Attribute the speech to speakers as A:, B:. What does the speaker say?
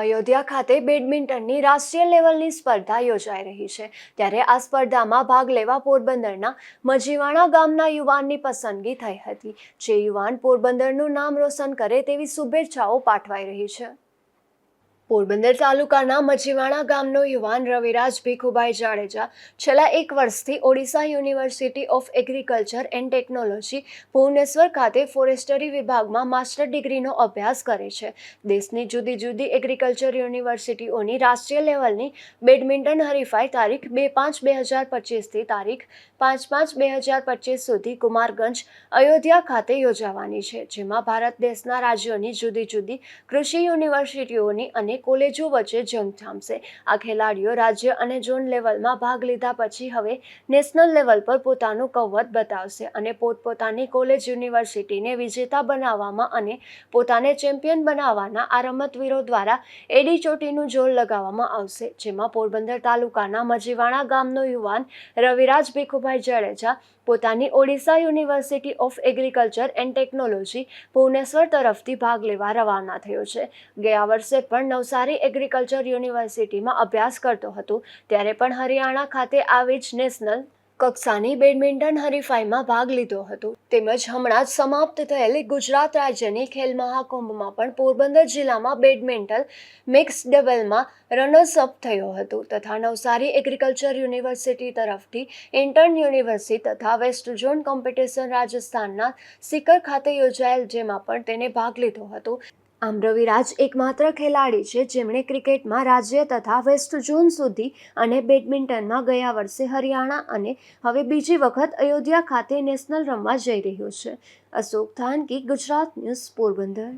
A: અયોધ્યા ખાતે બેડમિન્ટનની રાષ્ટ્રીય લેવલની સ્પર્ધા યોજાઈ રહી છે. ત્યારે આ સ્પર્ધામાં ભાગ લેવા પોરબંદરના મજીવાણા ગામના યુવાનની પસંદગી થઈ હતી. જે યુવાન પોરબંદરનું નામ રોશન કરે તેવી શુભેચ્છાઓ પાઠવાઈ રહી છે. પોરબંદર તાલુકાના મજીવાણા ગામનો યુવાન રવિરાજ ભીખુભાઈ જાડેજા છેલ્લા એક વર્ષથી Odisha university of agriculture and technology Bhubaneswar ખાતે ફોરેસ્ટરી વિભાગમાં માસ્ટર ડિગ્રીનો અભ્યાસ કરે છે. દેશની જુદી જુદી એગ્રીકલ્ચર યુનિવર્સિટીઓની રાષ્ટ્રીય લેવલની બેડમિન્ટન હરીફાઈ તારીખ બે પાંચ બે હજાર પચીસથી તારીખ પાંચ પાંચ બે હજાર પચીસ સુધી કુમારગંજ, અયોધ્યા ખાતે યોજાવાની છે, જેમાં ભારત દેશના રાજ્યોની જુદી જુદી કૃષિ યુનિવર્સિટીઓની અને કોલેજો વચ્ચે જંગ જામશે આ ખેલાડીઓ રાજ્ય અને ઝોન લેવલમાં ભાગ લીધા પછી હવે નેશનલ લેવલ પર પોતાનું કૌવત બતાવશે અને પોતપોતાની કોલેજ યુનિવર્સિટીને વિજેતા બનાવવામાં અને પોતાને ચેમ્પિયન બનાવવાના આ રમતવીરો દ્વારા એડી ચોટીનું જોર લગાવવામાં આવશે. જેમાં પોરબંદર તાલુકાના મજીવાણા ગામનો યુવાન રવિરાજ ભીખુભાઈ જાડેજા, પોતાની Odisha university of agriculture and technology Bhubaneswar તરફથી ભાગ લેવા રવાના થયો છે. ગયા વર્ષે પણ નવસારી એગ્રીકલ્ચર યુનિવર્સિટીમાં અભ્યાસ કરતો હતો. ત્યારે પણ હરિયાણા ખાતે આવી જ નેશનલ કક્ષાની બેડમિન્ટન હરીફાઈમાં ભાગ લીધો હતો. તેમજ હમણાં જ સમાપ્ત થયેલી ગુજરાત રાજ્યની ખેલ મહાકુંભમાં પણ પોરબંદર જિલ્લામાં બેડમિન્ટન મિક્સ ડબલમાં રનર્સ અપ થયો હતો તથા નવસારી એગ્રીકલ્ચર યુનિવર્સિટી તરફથી ઇન્ટર્ન યુનિવર્સિટી તથા વેસ્ટ ઝોન કોમ્પિટિશન રાજસ્થાનના સિકર ખાતે યોજાયેલ, જેમાં પણ તેને ભાગ લીધો હતો. આમ રવિરાજ એકમાત્ર ખેલાડી છે જેમણે ક્રિકેટમાં રાજ્ય તથા વેસ્ટ ઝોન સુધી અને બેડમિન્ટનમાં ગયા વર્ષે હરિયાણા અને હવે બીજી વખત અયોધ્યા ખાતે નેશનલ રમવા જઈ રહ્યો છે. અશોક થાનકી ગુજરાત ન્યૂઝ પોરબંદર.